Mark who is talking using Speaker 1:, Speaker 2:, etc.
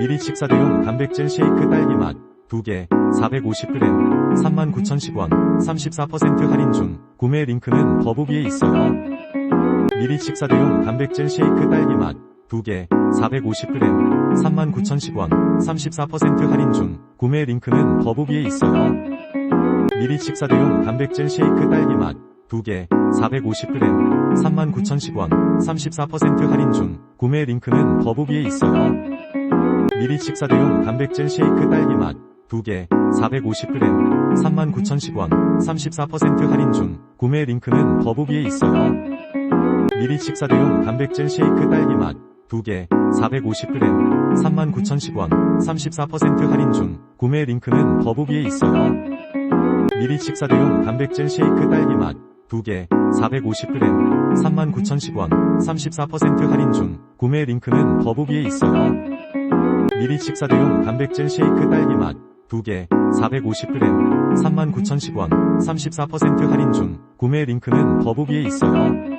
Speaker 1: 미리 식사대용 단백질 쉐이크 딸기 맛 2개 450g 39,010원 34% 할인 중 구매 링크는 더보기에 있어요. 미리 식사대용 단백질 쉐이크 딸기 맛 2개 450g 39,010원 34% 할인 중 구매 링크는 더보기에 있어요. 미리 식사대용 단백질 쉐이크 딸기 맛 2개 450g 39,010원 34% 할인 중 구매 링크는 더보기에 있어요. 미리 식사대용 단백질 쉐이크 딸기 맛 2개 450g 39,010원 34% 할인 중 구매 링크는 더보기에 있어요. 미리 식사대용 단백질 쉐이크 딸기 맛 2개 450g 39,010원 34% 할인 중 구매 링크는 더보기에 있어요. 미리 식사대용 단백질 쉐이크 딸기 맛 2개 450g 39,010원 34% 할인 중 구매 링크는 더보기에 있어요. 미리 식사대용 단백질 쉐이크 딸기 맛 2개 450g 39,010원 34% 할인 중 구매 링크는 더보기에 있어요.